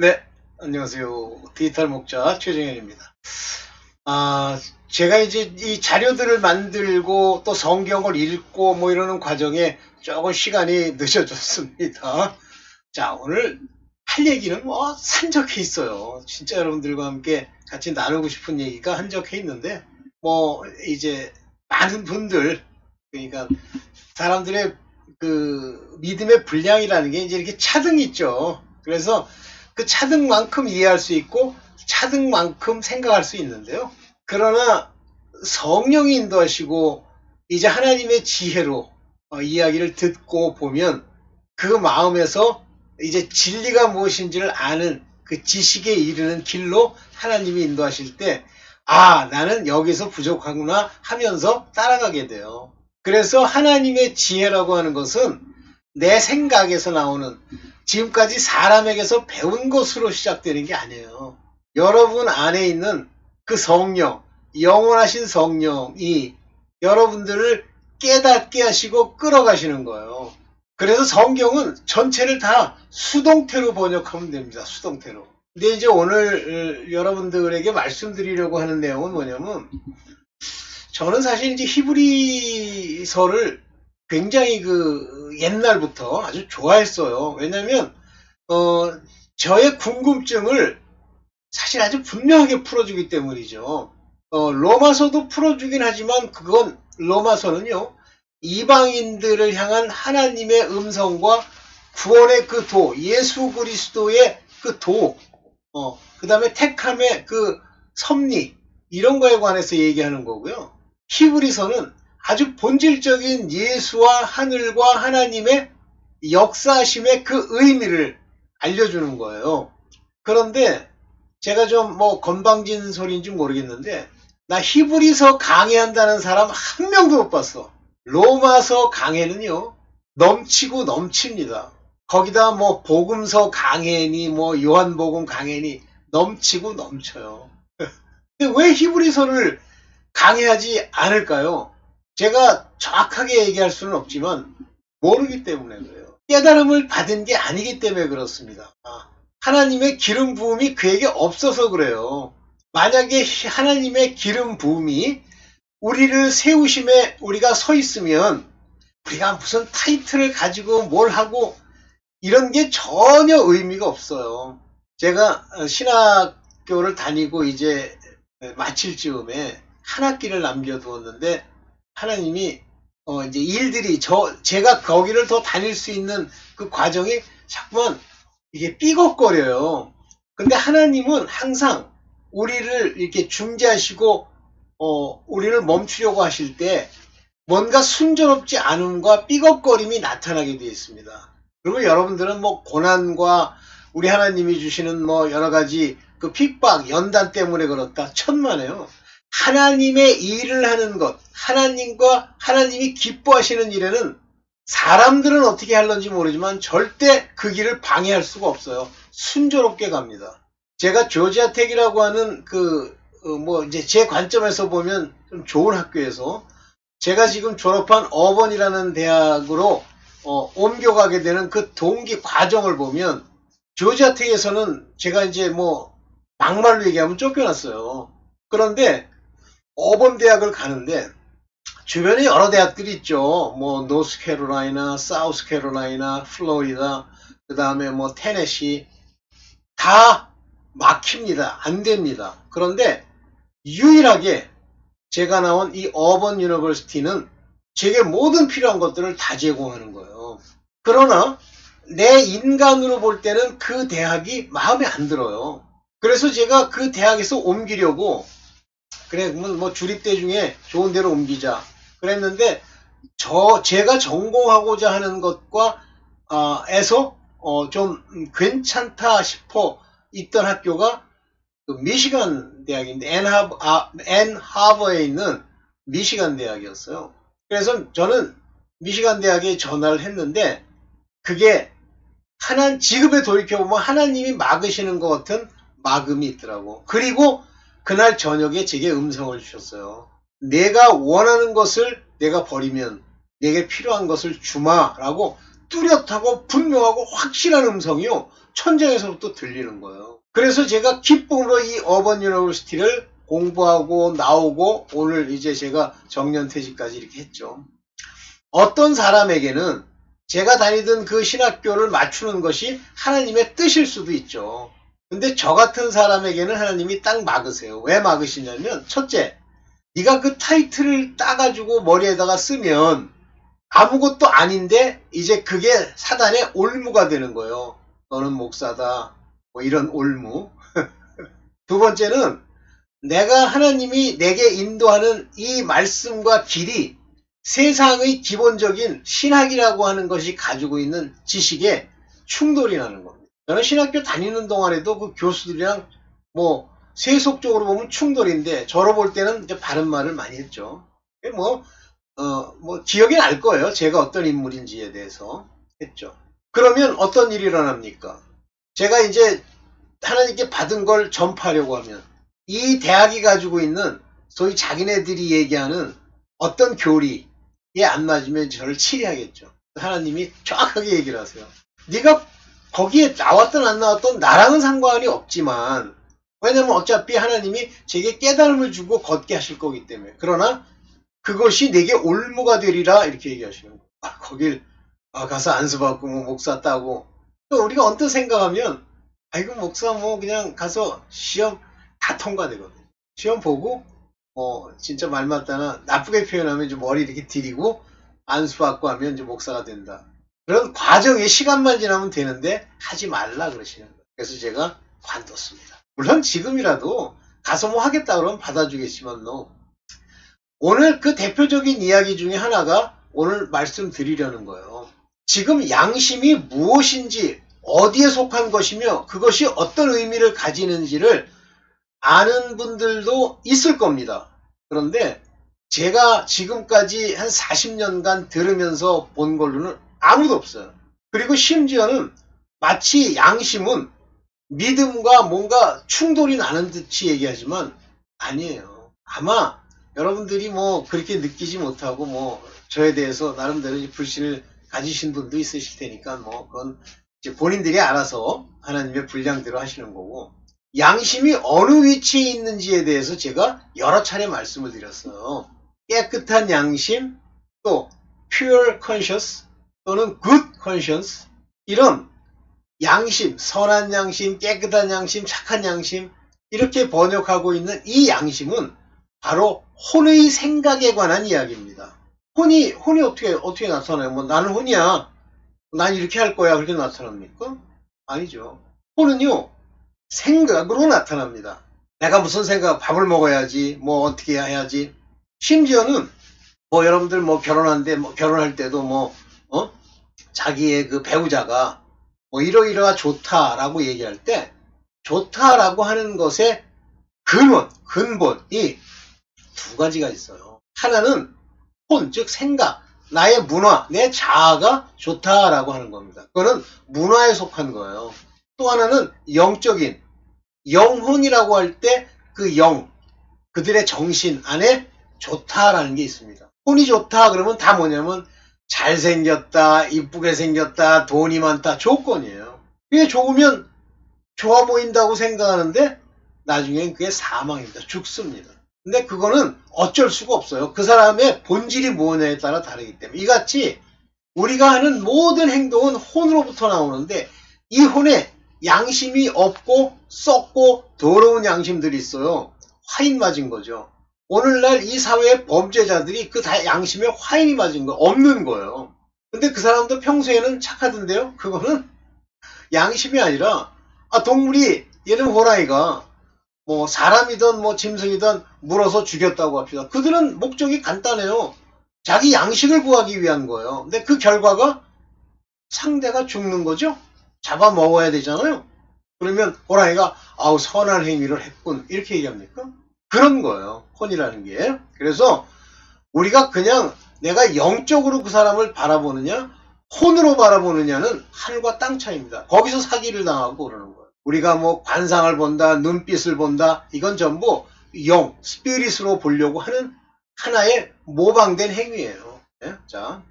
네, 안녕하세요. 디지털 목자 최정현입니다. 아, 제가 이제 이 자료들을 만들고 또 성경을 읽고 뭐 이러는 과정에 조금 시간이 늦어졌습니다. 자, 오늘 할 얘기는 뭐 산적해 있어요. 진짜 여러분들과 함께 같이 나누고 싶은 얘기가 한적해 있는데, 뭐 이제 많은 분들, 그러니까 사람들의 그 믿음의 분량이라는 게 이제 이렇게 차등이 있죠. 그래서 그 차등만큼 이해할 수 있고 차등만큼 생각할 수 있는데요. 그러나 성령이 인도하시고 이제 하나님의 지혜로 어, 이야기를 듣고 보면 그 마음에서 이제 진리가 무엇인지를 아는 그 지식에 이르는 길로 하나님이 인도하실 때, 아, 나는 여기서 부족하구나 하면서 따라가게 돼요. 그래서 하나님의 지혜라고 하는 것은 내 생각에서 나오는 지금까지 사람에게서 배운 것으로 시작되는 게 아니에요. 여러분 안에 있는 그 성령, 영원하신 성령이 여러분들을 깨닫게 하시고 끌어가시는 거예요. 그래서 성경은 전체를 다 수동태로 번역하면 됩니다. 수동태로. 근데 이제 오늘 어, 여러분들에게 말씀드리려고 하는 내용은 뭐냐면 저는 사실 이제 히브리서를 굉장히 그 옛날부터 아주 좋아했어요. 왜냐면 어 저의 궁금증을 사실 아주 분명하게 풀어주기 때문이죠. 어 로마서도 풀어주긴 하지만 그건 로마서는요 이방인들을 향한 하나님의 음성과 구원의 그 도, 예수 그리스도의 그 도, 어, 그 다음에 택함의 그 섭리, 이런 거에 관해서 얘기하는 거고요. 히브리서는 아주 본질적인 예수와 하늘과 하나님의 역사심의 그 의미를 알려주는 거예요. 그런데 제가 좀 뭐 건방진 소리인지 모르겠는데 나 히브리서 강의한다는 사람 한 명도 못 봤어. 로마서 강해는요 넘치고 넘칩니다. 거기다 뭐 복음서 강해니 뭐 요한복음 강해니 넘치고 넘쳐요. 근데 왜 히브리서를 강해하지 않을까요? 제가 정확하게 얘기할 수는 없지만 모르기 때문에 그래요. 깨달음을 받은 게 아니기 때문에 그렇습니다. 아, 하나님의 기름 부음이 그에게 없어서 그래요. 만약에 하나님의 기름 부음이 우리를 세우심에 우리가 서 있으면 우리가 무슨 타이틀을 가지고 뭘 하고 이런 게 전혀 의미가 없어요. 제가 신학교를 다니고 이제 마칠 즈음에 한 학기를 남겨두었는데 하나님이 어 이제 일들이 저 제가 거기를 더 다닐 수 있는 그 과정이 자꾸만 이게 삐걱거려요. 근데 하나님은 항상 우리를 이렇게 중재하시고 어 우리를 멈추려고 하실 때 뭔가 순조롭지 않음과 삐걱거림이 나타나게 되어 있습니다. 그리고 여러분들은 뭐 고난과 우리 하나님이 주시는 뭐 여러 가지 그 핍박, 연단 때문에 그렇다. 천만에요. 하나님의 일을 하는 것, 하나님과 하나님이 기뻐하시는 일에는 사람들은 어떻게 할런지 모르지만 절대 그 길을 방해할 수가 없어요. 순조롭게 갑니다. 제가 조지아 텍이라고 하는 그, 어, 뭐, 이제 제 관점에서 보면 좀 좋은 학교에서 제가 지금 졸업한 어번이라는 대학으로 어, 옮겨가게 되는 그 동기 과정을 보면 조지아 텍에서는 제가 이제 뭐 막말로 얘기하면 쫓겨났어요. 그런데 어번 대학을 가는데 주변에 여러 대학들이 있죠. 뭐 노스캐롤라이나, 사우스캐롤라이나, 플로리다, 그 다음에 뭐 테네시 다 막힙니다. 안 됩니다. 그런데 유일하게 제가 나온 이 어번 유니버시티는 제게 모든 필요한 것들을 다 제공하는 거예요. 그러나 내 인간으로 볼 때는 그 대학이 마음에 안 들어요. 그래서 제가 그 대학에서 옮기려고 그래 뭐 주립대 중에 좋은 데로 옮기자 그랬는데 저 제가 전공하고자 하는 것과 어, 에서 어, 좀 괜찮다 싶어 있던 학교가 그 미시간 대학인데 앤하버, 아, 앤하버에 있는 미시간 대학이었어요. 그래서 저는 미시간 대학에 전화를 했는데 그게 하나 지금에 돌이켜보면 하나님이 막으시는 것 같은 막음이 있더라고. 그리고 그날 저녁에 제게 음성을 주셨어요. 내가 원하는 것을 내가 버리면 내게 필요한 것을 주마라고 뚜렷하고 분명하고 확실한 음성이요. 천장에서부터 들리는 거예요. 그래서 제가 기쁨으로 이 어번 유니버시티를 공부하고 나오고 오늘 이제 제가 정년퇴직까지 이렇게 했죠. 어떤 사람에게는 제가 다니던 그 신학교를 맞추는 것이 하나님의 뜻일 수도 있죠. 근데 저 같은 사람에게는 하나님이 딱 막으세요. 왜 막으시냐면 첫째, 네가 그 타이틀을 따가지고 머리에다가 쓰면 아무것도 아닌데 이제 그게 사단의 올무가 되는 거예요. 너는 목사다. 뭐 이런 올무. 두 번째는 내가 하나님이 내게 인도하는 이 말씀과 길이 세상의 기본적인 신학이라고 하는 것이 가지고 있는 지식에 충돌이 나는 겁니다. 저는 신학교 다니는 동안에도 그 교수들이랑 뭐 세속적으로 보면 충돌인데 저로 볼 때는 이제 바른 말을 많이 했죠. 뭐, 어, 뭐 기억이 날 거예요. 제가 어떤 인물인지에 대해서 했죠. 그러면 어떤 일이 일어납니까? 제가 이제 하나님께 받은 걸 전파하려고 하면 이 대학이 가지고 있는 소위 자기네들이 얘기하는 어떤 교리에 안 맞으면 저를 치리하겠죠. 하나님이 정확하게 얘기를 하세요. 네가 거기에 나왔든 안 나왔든 나랑은 상관이 없지만 왜냐면 어차피 하나님이 제게 깨달음을 주고 걷게 하실 거기 때문에 그러나 그것이 내게 올무가 되리라 이렇게 얘기하시는 거예요. 아, 거길 아, 가서 안수받고 뭐 목사 따고 또 우리가 언뜻 생각하면 아이고 목사 뭐 그냥 가서 시험 다 통과되거든요. 시험 보고 어 진짜 말 맞다나 나쁘게 표현하면 이제 머리 이렇게 들이고 안수받고 하면 이제 목사가 된다. 그런 과정에 시간만 지나면 되는데 하지 말라 그러시는 거예요. 그래서 제가 관뒀습니다. 물론 지금이라도 가서 뭐 하겠다 그러면 받아주겠지만 너 오늘 그 대표적인 이야기 중에 하나가 오늘 말씀드리려는 거예요. 지금 양심이 무엇인지 어디에 속한 것이며 그것이 어떤 의미를 가지는지를 아는 분들도 있을 겁니다. 그런데 제가 지금까지 한 40년간 들으면서 본 걸로는 아무도 없어요. 그리고 심지어는 마치 양심은 믿음과 뭔가 충돌이 나는 듯이 얘기하지만 아니에요. 아마 여러분들이 뭐 그렇게 느끼지 못하고 뭐 저에 대해서 나름대로 불신을 가지신 분도 있으실 테니까 뭐 그건 본인들이 알아서 하나님의 분량대로 하시는 거고 양심이 어느 위치에 있는지에 대해서 제가 여러 차례 말씀을 드렸어요. 깨끗한 양심, 또 pure conscience 또는 good conscience 이런 양심, 선한 양심, 깨끗한 양심, 착한 양심 이렇게 번역하고 있는 이 양심은 바로 혼의 생각에 관한 이야기입니다. 혼이 혼이 어떻게 어떻게 나타나요? 뭐 나는 혼이야. 난 이렇게 할 거야. 그렇게 나타납니까? 아니죠. 혼은요 생각으로 나타납니다. 내가 무슨 생각, 밥을 먹어야지, 뭐 어떻게 해야지. 심지어는 뭐 여러분들 뭐 결혼한데 뭐 결혼할 때도 뭐 어? 자기의 그 배우자가 뭐 이러이러가 좋다라고 얘기할 때 좋다라고 하는 것의 근원, 근본이 두 가지가 있어요. 하나는 혼, 즉 생각, 나의 문화, 내 자아가 좋다라고 하는 겁니다. 그거는 문화에 속한 거예요. 또 하나는 영적인 영혼이라고 할 때 그 영, 그들의 정신 안에 좋다라는 게 있습니다. 혼이 좋다 그러면 다 뭐냐면 잘생겼다, 이쁘게 생겼다, 돈이 많다 조건이에요. 그게 좋으면 좋아 보인다고 생각하는데 나중엔 그게 사망입니다. 죽습니다. 근데 그거는 어쩔 수가 없어요. 그 사람의 본질이 뭐냐에 따라 다르기 때문에 이같이 우리가 하는 모든 행동은 혼으로부터 나오는데 이 혼에 양심이 없고 썩고 더러운 양심들이 있어요. 화인 맞은 거죠. 오늘날 이 사회의 범죄자들이 그 다 양심에 화인이 맞은 거 없는 거예요. 근데 그 사람도 평소에는 착하던데요. 그거는 양심이 아니라 아 동물이 얘는 호랑이가 뭐 사람이든 뭐 짐승이든 물어서 죽였다고 합시다. 그들은 목적이 간단해요. 자기 양식을 구하기 위한 거예요. 근데 그 결과가 상대가 죽는 거죠. 잡아 먹어야 되잖아요. 그러면 호랑이가 아우 선한 행위를 했군 이렇게 얘기합니까? 그런 거예요. 혼이라는 게. 그래서 우리가 그냥 내가 영적으로 그 사람을 바라보느냐 혼으로 바라보느냐는 하늘과 땅 차이입니다. 거기서 사기를 당하고 그러는 거예요. 우리가 뭐 관상을 본다, 눈빛을 본다, 이건 전부 영, 스피릿으로 보려고 하는 하나의 모방된 행위예요. 예? 자,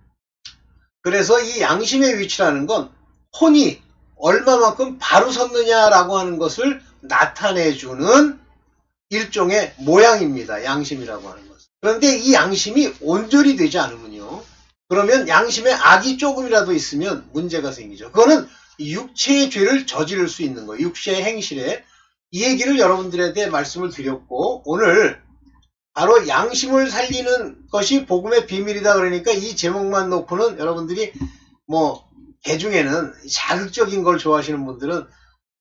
그래서 이 양심의 위치라는 건 혼이 얼마만큼 바로 섰느냐라고 하는 것을 나타내주는 일종의 모양입니다. 양심이라고 하는 것. 그런데 이 양심이 온전히 되지 않으면요. 그러면 양심에 악이 조금이라도 있으면 문제가 생기죠. 그거는 육체의 죄를 저지를 수 있는 거예요. 육체의 행실에. 이 얘기를 여러분들한테 말씀을 드렸고, 오늘 바로 양심을 살리는 것이 복음의 비밀이다 그러니까 이 제목만 놓고는 여러분들이 뭐 개중에는 자극적인 걸 좋아하시는 분들은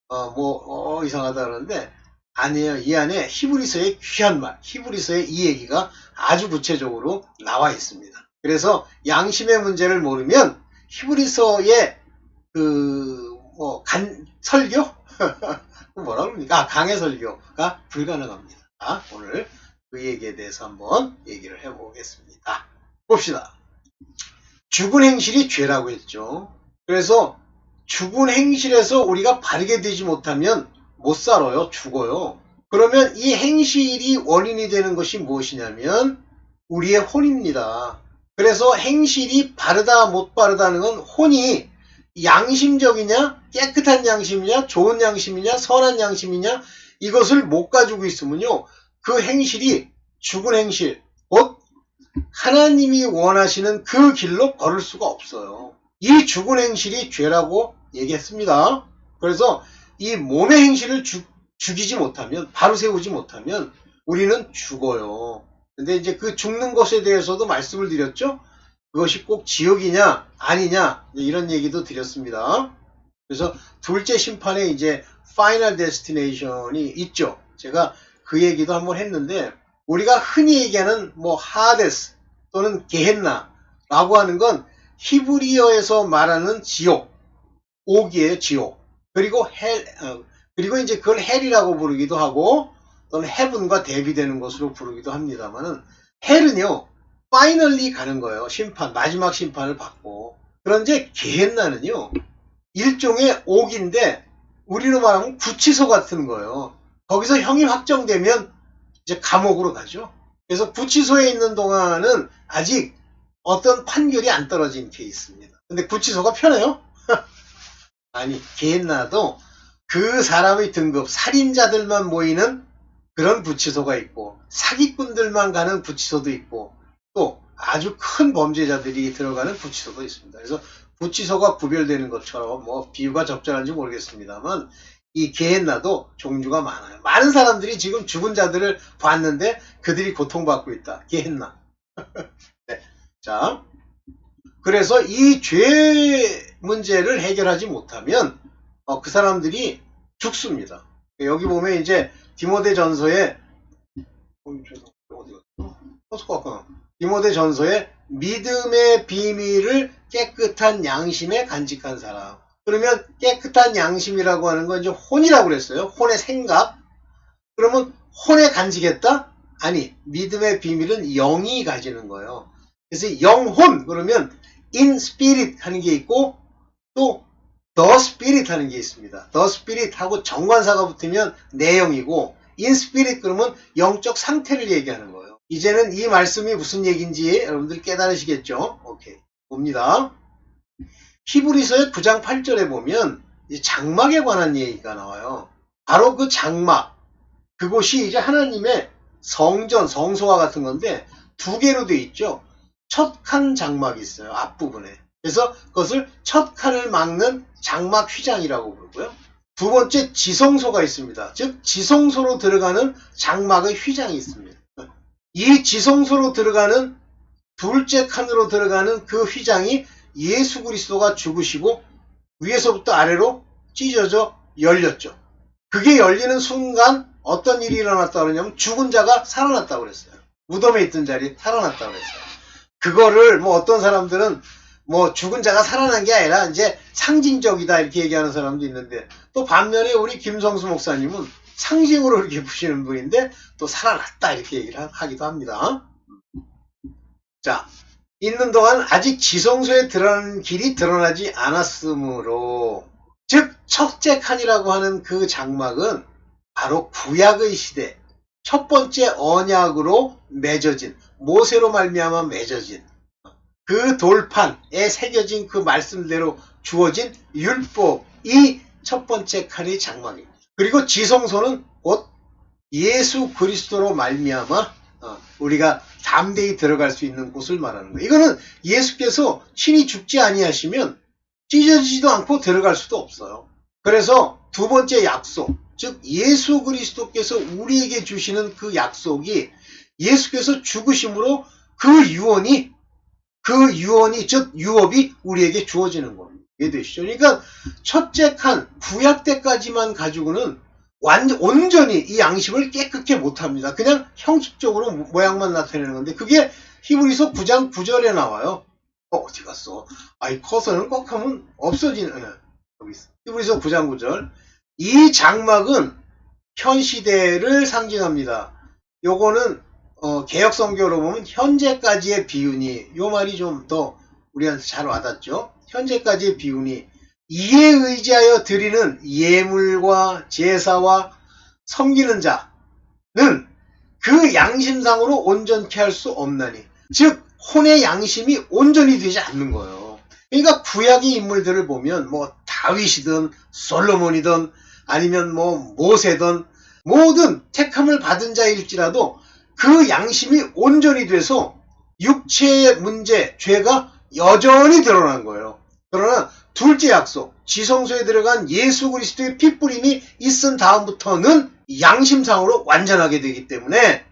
어 뭐 어, 이상하다 그러는데 아니에요. 이 안에 히브리서의 귀한 말, 히브리서의 이 얘기가 아주 구체적으로 나와 있습니다. 그래서 양심의 문제를 모르면 히브리서의 그뭐 간 설교 뭐라 그럽니까? 아, 강해 설교가 불가능합니다. 아, 오늘 그 얘기에 대해서 한번 얘기를 해보겠습니다. 봅시다. 죽은 행실이 죄라고 했죠. 그래서 죽은 행실에서 우리가 바르게 되지 못하면 못 살아요. 죽어요. 그러면 이 행실이 원인이 되는 것이 무엇이냐면 우리의 혼입니다. 그래서 행실이 바르다 못 바르다는 건 혼이 양심적이냐 깨끗한 양심이냐 좋은 양심이냐 선한 양심이냐 이것을 못 가지고 있으면요 그 행실이 죽은 행실 곧 하나님이 원하시는 그 길로 걸을 수가 없어요 이 죽은 행실이 죄라고 얘기했습니다 그래서 이 몸의 행실을 죽, 죽이지 못하면 바로 세우지 못하면 우리는 죽어요 근데 이제 그 죽는 것에 대해서도 말씀을 드렸죠 그것이 꼭 지옥이냐 아니냐 이런 얘기도 드렸습니다. 그래서 둘째 심판에 이제 파이널 데스티네이션이 있죠. 제가 그 얘기도 한번 했는데 우리가 흔히 얘기하는 뭐 하데스 또는 게헨나라고 하는 건 히브리어에서 말하는 지옥, 옥이에요 지옥. 그리고 헬 어, 그리고 이제 그걸 헬이라고 부르기도 하고 또는 헤븐과 대비되는 것으로 부르기도 합니다만은 헬은요 파이널리 가는 거예요. 심판, 마지막 심판을 받고. 그런데 게헨나는요, 일종의 옥인데, 우리로 말하면 구치소 같은 거예요. 거기서 형이 확정되면 이제 감옥으로 가죠. 그래서 구치소에 있는 동안은 아직 어떤 판결이 안 떨어진 케이스입니다. 근데 구치소가 편해요? 아니, 게헨나도 그 사람의 등급, 살인자들만 모이는 그런 구치소가 있고, 사기꾼들만 가는 구치소도 있고, 또 아주 큰 범죄자들이 들어가는 구치소도 있습니다. 그래서 구치소가 구별되는 것처럼 뭐 비유가 적절한지 모르겠습니다만 이 게헨나도 종류가 많아요. 많은 사람들이 지금 죽은 자들을 봤는데 그들이 고통받고 있다. 게헨나. 네. 자, 그래서 이 죄 문제를 해결하지 못하면 어, 그 사람들이 죽습니다. 여기 보면 이제 디모데 전서에? 디모데 전서에 믿음의 비밀을 깨끗한 양심에 간직한 사람. 그러면 깨끗한 양심이라고 하는 건 이제 혼이라고 그랬어요. 혼의 생각. 그러면 혼에 간직했다? 아니, 믿음의 비밀은 영이 가지는 거예요. 그래서 영혼 그러면 spirit 하는 게 있고 또 the spirit 하는 게 있습니다. the spirit 하고 정관사가 붙으면 내용이고 in spirit 그러면 영적 상태를 얘기하는 거예요. 이제는 이 말씀이 무슨 얘기인지 여러분들 깨달으시겠죠? 오케이. 봅니다. 히브리서의 9장 8절에 보면 장막에 관한 얘기가 나와요. 바로 그 장막. 그곳이 이제 하나님의 성전, 성소와 같은 건데 두 개로 돼 있죠. 첫 칸 장막이 있어요. 앞부분에. 그래서 그것을 첫 칸을 막는 장막 휘장이라고 부르고요. 두 번째 지성소가 있습니다. 즉 지성소로 들어가는 장막의 휘장이 있습니다. 이 지성소로 들어가는 둘째 칸으로 들어가는 그 휘장이 예수 그리스도가 죽으시고 위에서부터 아래로 찢어져 열렸죠. 그게 열리는 순간 어떤 일이 일어났다 그러냐면 죽은 자가 살아났다고 그랬어요. 무덤에 있던 자리 살아났다고 그랬어요. 그거를 뭐 어떤 사람들은 뭐 죽은 자가 살아난 게 아니라 이제 상징적이다 이렇게 얘기하는 사람도 있는데 또 반면에 우리 김성수 목사님은 상징으로 이렇게 보시는 분인데 또 살아났다 이렇게 얘기를 하기도 합니다. 자, 있는 동안 아직 지성소에 들어가는 길이 드러나지 않았으므로 즉 첫째 칸이라고 하는 그 장막은 바로 구약의 시대 첫 번째 언약으로 맺어진 모세로 말미암아 맺어진 그 돌판에 새겨진 그 말씀대로 주어진 율법 이 첫 번째 칸이 장막입니다. 그리고 지성소는 곧 예수 그리스도로 말미암아 어, 우리가 담대히 들어갈 수 있는 곳을 말하는 거예요. 이거는 예수께서 친히 죽지 아니하시면 찢어지지도 않고 들어갈 수도 없어요. 그래서 두 번째 약속, 즉 예수 그리스도께서 우리에게 주시는 그 약속이 예수께서 죽으심으로 그 유언이 그 유언이 즉 유업이 우리에게 주어지는 겁니다. 이해되시죠? 그러니까 첫째 칸 구약 때까지만 가지고는 완전 온전히 이 양심을 깨끗게 못합니다. 그냥 형식적으로 모양만 나타내는 건데 그게 히브리서 9장 9절에 나와요. 어, 어디 갔어? 아이 커서는 꼭 하면 없어지는 예, 여기 있어. 히브리서 9장 9절. 이 장막은 현 시대를 상징합니다. 요거는 어, 개혁 성교로 보면 현재까지의 비운이 요 말이 좀 더 우리한테 잘 와닿죠. 현재까지의 비운이 이에 의지하여 드리는 예물과 제사와 섬기는 자는 그 양심상으로 온전케 할 수 없나니 즉 혼의 양심이 온전히 되지 않는 거예요. 그러니까 구약의 인물들을 보면 뭐 다윗이든 솔로몬이든 아니면 뭐 모세든 모든 택함을 받은 자일지라도 그 양심이 온전히 돼서 육체의 문제, 죄가 여전히 드러난 거예요. 그러나 둘째 약속, 지성소에 들어간 예수 그리스도의 핏뿌림이 있은 다음부터는 양심상으로 완전하게 되기 때문에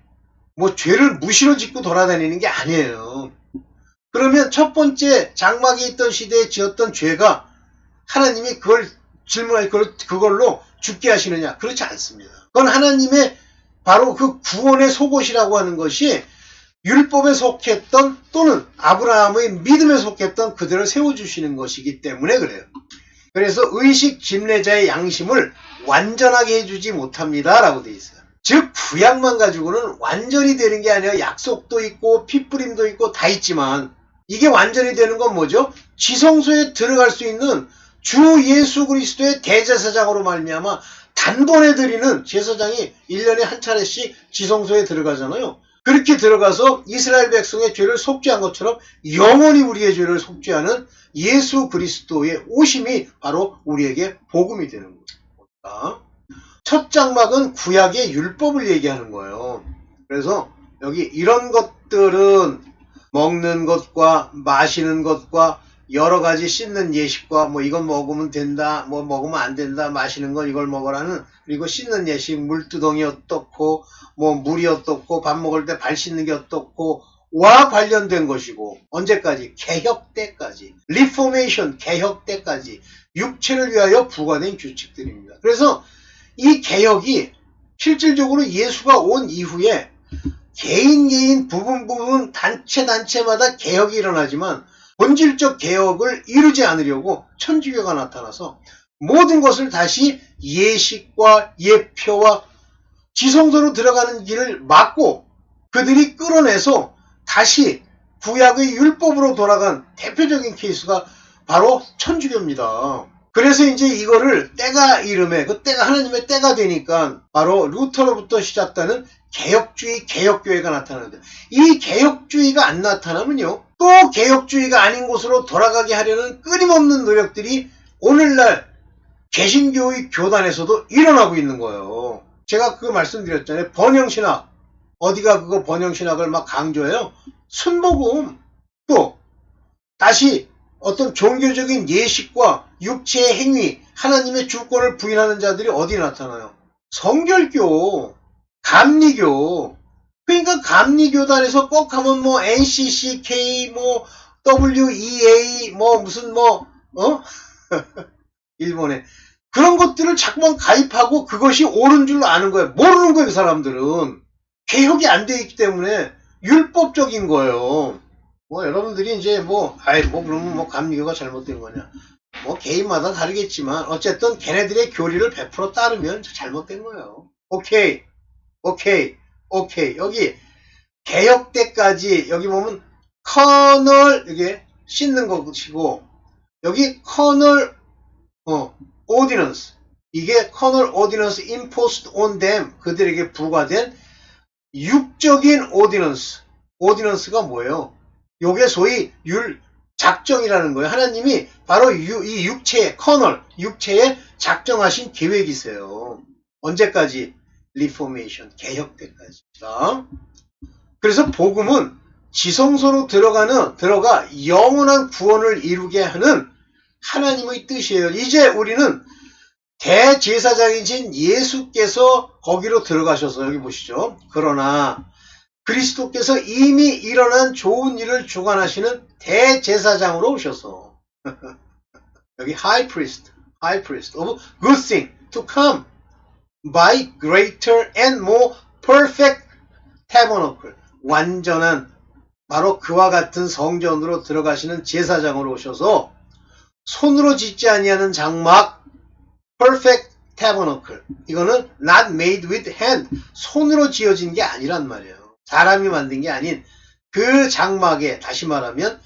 뭐 죄를 무시로 짓고 돌아다니는 게 아니에요. 그러면 첫 번째 장막에 있던 시대에 지었던 죄가 하나님이 그걸 질문할 그걸 그걸로 죽게 하시느냐? 그렇지 않습니다. 그건 하나님의 바로 그 구원의 속옷이라고 하는 것이 율법에 속했던 또는 아브라함의 믿음에 속했던 그들을 세워주시는 것이기 때문에 그래요. 그래서 의식 집례자의 양심을 완전하게 해주지 못합니다. 라고 돼 있어요. 즉 구약만 가지고는 완전히 되는 게 아니라 약속도 있고 핏부림도 있고 다 있지만 이게 완전히 되는 건 뭐죠? 지성소에 들어갈 수 있는 주 예수 그리스도의 대제사장으로 말미암아 단번에 드리는 제사장이 1년에 한 차례씩 지성소에 들어가잖아요. 그렇게 들어가서 이스라엘 백성의 죄를 속죄한 것처럼 영원히 우리의 죄를 속죄하는 예수 그리스도의 오심이 바로 우리에게 복음이 되는 겁니다. 첫 장막은 구약의 율법을 얘기하는 거예요. 그래서 여기 이런 것들은 먹는 것과 마시는 것과 여러 가지 씻는 예식과 뭐 이건 먹으면 된다, 뭐 먹으면 안 된다, 마시는 건 이걸 먹으라는 그리고 씻는 예식, 물두덩이 어떻고 뭐 물이 어떻고 밥 먹을 때 발 씻는 게 어떻고 와 관련된 것이고 언제까지? 개혁 때까지. 리포메이션 개혁 때까지. 육체를 위하여 부과된 규칙들입니다. 그래서 이 개혁이 실질적으로 예수가 온 이후에 개인 개인 부분 부분 단체 단체마다 개혁이 일어나지만 본질적 개혁을 이루지 않으려고 천주교가 나타나서 모든 것을 다시 예식과 예표와 지성소로 들어가는 길을 막고 그들이 끌어내서 다시 구약의 율법으로 돌아간 대표적인 케이스가 바로 천주교입니다. 그래서 이제 이거를 때가 이름에 그 때가 하나님의 때가 되니까 바로 루터로부터 시작되는 개혁주의 개혁교회가 나타나는데 이 개혁주의가 안 나타나면요 또 개혁주의가 아닌 곳으로 돌아가게 하려는 끊임없는 노력들이 오늘날 개신교의 교단에서도 일어나고 있는 거예요. 제가 그거 말씀드렸잖아요. 번영신학 어디가 그거 번영신학을 막 강조해요. 순복음 또 다시 어떤 종교적인 예식과 육체의 행위, 하나님의 주권을 부인하는 자들이 어디 나타나요? 성결교, 감리교. 그러니까 감리 교단에서 꼭 하면 뭐 NCCK, 뭐 WEA, 뭐 무슨 뭐 어? 일본에 그런 것들을 자꾸만 가입하고 그것이 옳은 줄로 아는 거예요. 모르는 거예요, 그 사람들은. 개혁이 안 돼 있기 때문에 율법적인 거예요. 뭐 여러분들이 이제 뭐 아이 뭐 그러면 뭐 감리교가 잘못된 거냐 뭐 개인마다 다르겠지만 어쨌든 걔네들의 교리를 100% 따르면 잘못된 거예요 오케이 오케이 오케이 여기 개혁 때까지 여기 보면 커널 이게 씻는 것이고 여기 커널 어 오디넌스 이게 커널 오디넌스 imposed on them 그들에게 부과된 육적인 오디넌스 오디넌스가 뭐예요 요게 소위 율, 작정이라는 거예요. 하나님이 바로 유- 이 육체의 커널, 육체에 작정하신 계획이세요. 언제까지? 리포메이션, 개혁 때까지. 자, 그래서 복음은 지성소로 들어가는, 들어가 영원한 구원을 이루게 하는 하나님의 뜻이에요. 이제 우리는 대제사장이신 예수께서 거기로 들어가셔서 여기 보시죠. 그러나 그리스도께서 이미 일어난 좋은 일을 주관하시는 대제사장으로 오셔서 여기 high priest, high priest of good thing to come by greater and more perfect tabernacle 완전한 바로 그와 같은 성전으로 들어가시는 제사장으로 오셔서 손으로 짓지 아니하는 장막 perfect tabernacle 이거는 not made with hand. 손으로 지어진 게 아니란 말이에요. 사람이 만든 게 아닌 그 장막에 다시 말하면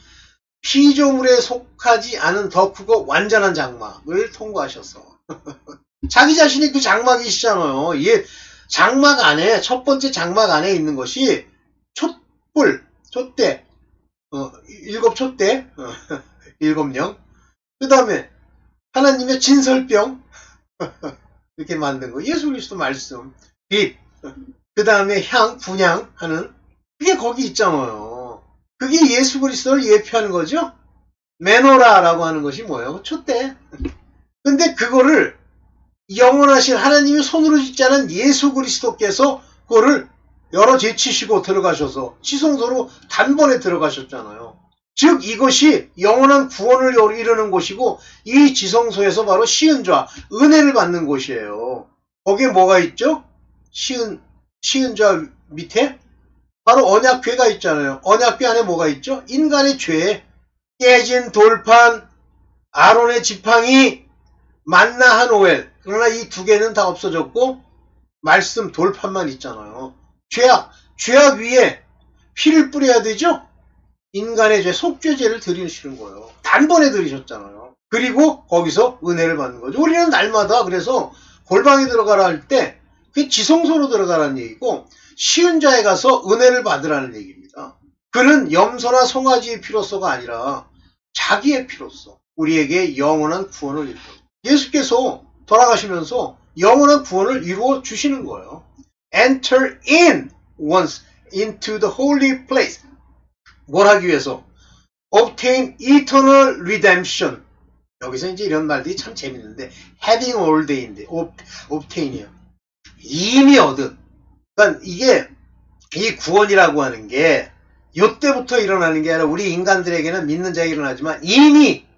피조물에 속하지 않은 더 크고 완전한 장막을 통과하셔서 자기 자신이 그 장막이시잖아요. 이 장막 안에 첫 번째 장막 안에 있는 것이 촛불, 촛대, 어, 일곱 촛대, 어, 일곱 령. 그 다음에 하나님의 진설병 이렇게 만든 거. 예수 그리스도 말씀, 빛, 그 다음에 향, 분향하는 그게 거기 있잖아요. 그게 예수 그리스도를 예표하는 거죠. 메노라라고 하는 것이 뭐예요? 촛대. 근데 그거를 영원하신 하나님이 손으로 짓지 않은 예수 그리스도께서 그거를 열어 제치시고 들어가셔서 지성소로 단번에 들어가셨잖아요. 즉 이것이 영원한 구원을 이루는 곳이고 이 지성소에서 바로 시은좌 은혜를 받는 곳이에요. 거기에 뭐가 있죠? 시은 시은좌 밑에 바로 언약궤가 있잖아요. 언약궤 안에 뭐가 있죠? 인간의 죄, 깨진 돌판, 아론의 지팡이, 만나한 오엘. 그러나 이 두 개는 다 없어졌고 말씀 돌판만 있잖아요. 죄악, 죄악 위에 피를 뿌려야 되죠? 인간의 죄, 속죄죄를 드리시는 거예요. 단번에 드리셨잖아요. 그리고 거기서 은혜를 받는 거죠. 우리는 날마다 그래서 골방에 들어가라 할 때 그게 지성소로 들어가라는 얘기고 쉬운 자에 가서 은혜를 받으라는 얘기입니다. 그는 염소나 송아지의 피로서가 아니라 자기의 피로서 우리에게 영원한 구원을 이루고 예수께서 돌아가시면서 영원한 구원을 이루어 주시는 거예요. Enter in once into the holy place. 뭘 하기 위해서? Obtain eternal redemption. 여기서 이제 이런 말들이 참 재밌는데 having ordained, obtain이요. 이미 얻은. 그러니까 이게 이 구원이라고 하는 게 요때부터 일어나는 게 아니라 우리 인간들에게는 믿는 자에게 일어나지만 이미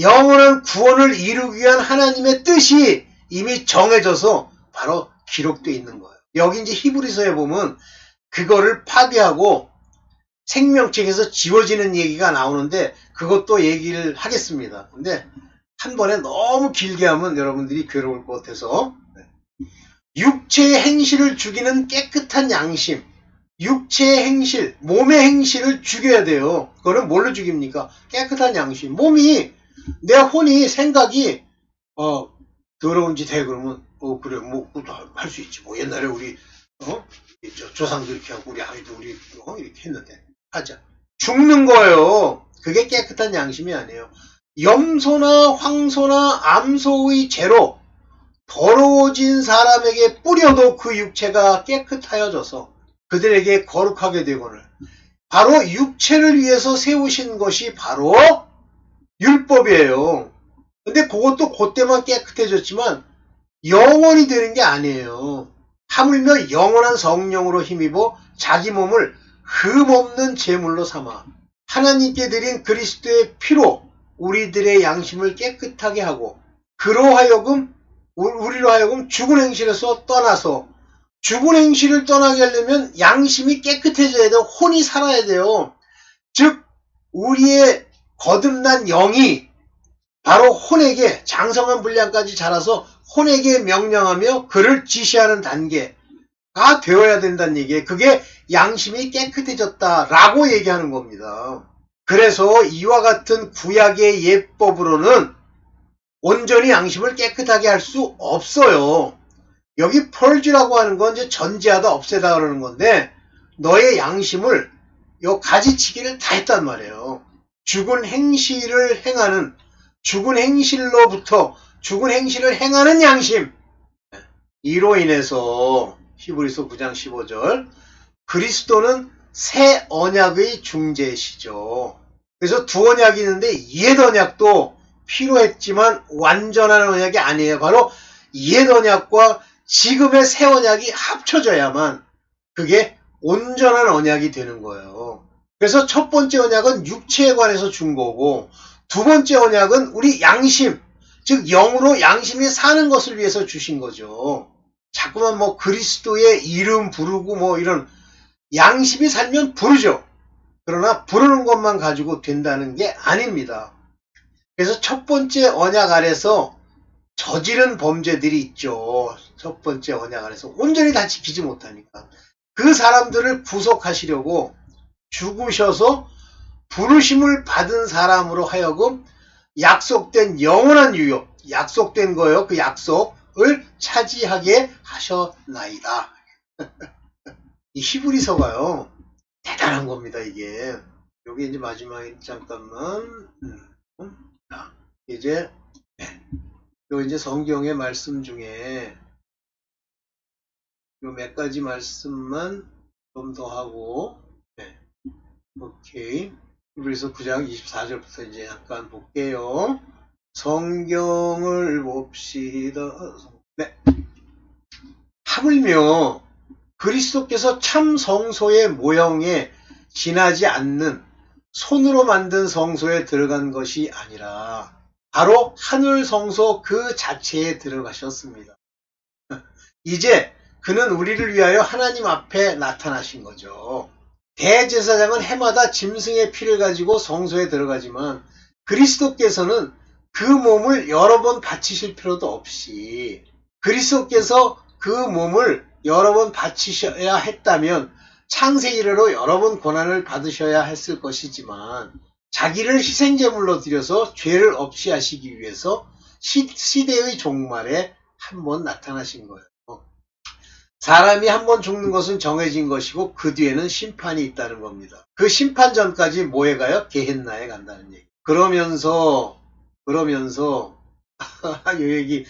영원한 구원을 이루기 위한 하나님의 뜻이 이미 정해져서 바로 기록되어 있는 거예요. 여기 이제 히브리서에 보면 그거를 파괴하고 생명책에서 지워지는 얘기가 나오는데 그것도 얘기를 하겠습니다. 근데 한 번에 너무 길게 하면 여러분들이 괴로울 것 같아서 육체의 행실을 죽이는 깨끗한 양심 육체의 행실, 몸의 행실을 죽여야 돼요. 그거는 뭘로 죽입니까? 깨끗한 양심. 몸이, 내 혼이, 생각이, 어, 더러운 짓 해. 그러면, 어, 그래, 뭐, 할수 있지. 뭐, 옛날에 우리, 어? 저, 조상도 이렇게 하고, 우리 아이도 우리, 어, 이렇게 했는데. 하자. 죽는 거예요. 그게 깨끗한 양심이 아니에요. 염소나 황소나 암소의 죄로 더러워진 사람에게 뿌려도 그 육체가 깨끗하여져서 그들에게 거룩하게 되거늘 바로 육체를 위해서 세우신 것이 바로 율법이에요. 근데 그것도 그때만 깨끗해졌지만 영원히 되는 게 아니에요. 하물며 영원한 성령으로 힘입어 자기 몸을 흠없는 제물로 삼아 하나님께 드린 그리스도의 피로 우리들의 양심을 깨끗하게 하고 그로 하여금 우리로 하여금 죽은 행실에서 떠나서 죽은 행실을 떠나게 하려면 양심이 깨끗해져야 돼요. 혼이 살아야 돼요. 즉 우리의 거듭난 영이 바로 혼에게 장성한 분량까지 자라서 혼에게 명령하며 그를 지시하는 단계가 되어야 된다는 얘기예요. 그게 양심이 깨끗해졌다라고 얘기하는 겁니다. 그래서 이와 같은 구약의 예법으로는 온전히 양심을 깨끗하게 할 수 없어요. 여기 펄지라고 하는 건 이제 전제하다 없애다 그러는 건데 너의 양심을 요 가지치기를 다 했단 말이에요. 죽은 행실을 행하는 죽은 행실로부터 죽은 행실을 행하는 양심 이로 인해서 히브리서 9장 15절 그리스도는 새 언약의 중재시죠. 그래서 두 언약이 있는데 옛 언약도 필요했지만 완전한 언약이 아니에요. 바로 옛 언약과 지금의 새 언약이 합쳐져야만 그게 온전한 언약이 되는 거예요. 그래서 첫 번째 언약은 육체에 관해서 준 거고 두 번째 언약은 우리 양심, 즉 영으로 양심이 사는 것을 위해서 주신 거죠. 자꾸만 뭐 그리스도의 이름 부르고 뭐 이런 양심이 살면 부르죠. 그러나 부르는 것만 가지고 된다는 게 아닙니다. 그래서 첫 번째 언약 아래서 저지른 범죄들이 있죠. 첫 번째 언약 아래서 온전히 다 지키지 못하니까. 그 사람들을 구속하시려고 죽으셔서 부르심을 받은 사람으로 하여금 약속된 영원한 유효, 약속된 거예요. 그 약속을 차지하게 하셨나이다. 이 히브리서가요. 대단한 겁니다, 이게. 여기 이제 마지막에 잠깐만. 이제, 네. 요 이제 성경의 말씀 중에 요 몇 가지 말씀만 좀 더 하고, 네. 오케이. 히브리서 9장 24절부터 이제 약간 볼게요. 성경을 봅시다. 네. 하물며 그리스도께서 참 성소의 모형에 지나지 않는 손으로 만든 성소에 들어간 것이 아니라 바로 하늘 성소 그 자체에 들어가셨습니다. 이제 그는 우리를 위하여 하나님 앞에 나타나신 거죠. 대제사장은 해마다 짐승의 피를 가지고 성소에 들어가지만 그리스도께서는 그 몸을 여러 번 바치실 필요도 없이 그리스도께서 그 몸을 여러 번 바치셔야 했다면 창세 이래로 여러 번 고난을 받으셔야 했을 것이지만 자기를 희생제물로 드려서 죄를 없이 하시기 위해서 시, 대의 종말에 한 번 나타나신 거예요. 사람이 한 번 죽는 것은 정해진 것이고 그 뒤에는 심판이 있다는 겁니다. 그 심판 전까지 뭐에 가요? 게헨나에 간다는 얘기. 그러면서 그러면서 이 얘기만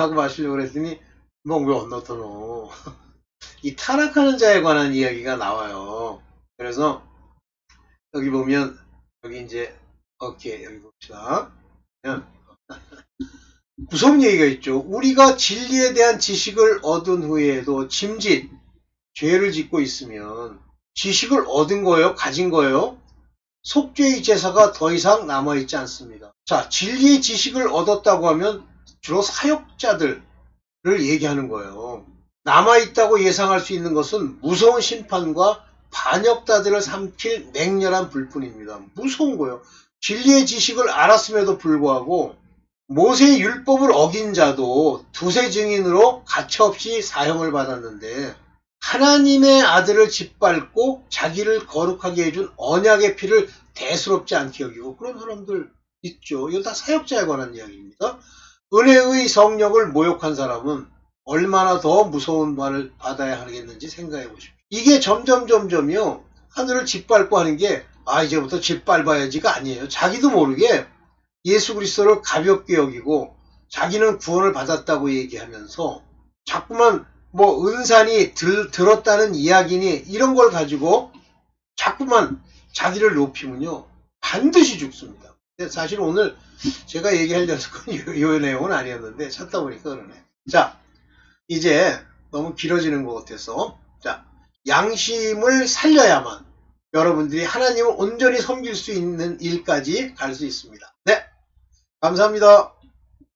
하고 마시려고 그랬더니 뭐왜 언너터노 이 타락하는 자에 관한 이야기가 나와요. 그래서 여기 보면 여기 이제 오케이 여기 봅시다. 무서운 얘기가 있죠. 우리가 진리에 대한 지식을 얻은 후에도 짐짓 죄를 짓고 있으면 지식을 얻은 거예요? 가진 거예요? 속죄의 제사가 더 이상 남아있지 않습니다. 자, 진리의 지식을 얻었다고 하면 주로 사역자들을 얘기하는 거예요. 남아있다고 예상할 수 있는 것은 무서운 심판과 반역자들을 삼킬 맹렬한 불뿐입니다. 무서운 거예요. 진리의 지식을 알았음에도 불구하고 모세의 율법을 어긴 자도 두세 증인으로 가차없이 사형을 받았는데 하나님의 아들을 짓밟고 자기를 거룩하게 해준 언약의 피를 대수롭지 않게 여기고 그런 사람들 있죠. 이건 다 사역자에 관한 이야기입니다. 은혜의 성령을 모욕한 사람은 얼마나 더 무서운 말을 받아야 하겠는지 생각해 보십시오. 이게 점점 점점요 하늘을 짓밟고 하는 게 아 이제부터 짓밟아야지가 아니에요. 자기도 모르게 예수 그리스도를 가볍게 여기고 자기는 구원을 받았다고 얘기하면서 자꾸만 뭐 은산이 들, 들었다는 이야기니 이런 걸 가지고 자꾸만 자기를 높이면요 반드시 죽습니다. 사실 오늘 제가 얘기하려는 건이 내용은 아니었는데 찾다 보니까 그러네. 자 이제 너무 길어지는 것 같아서 자 양심을 살려야만 여러분들이 하나님을 온전히 섬길 수 있는 일까지 갈 수 있습니다. 네 감사합니다.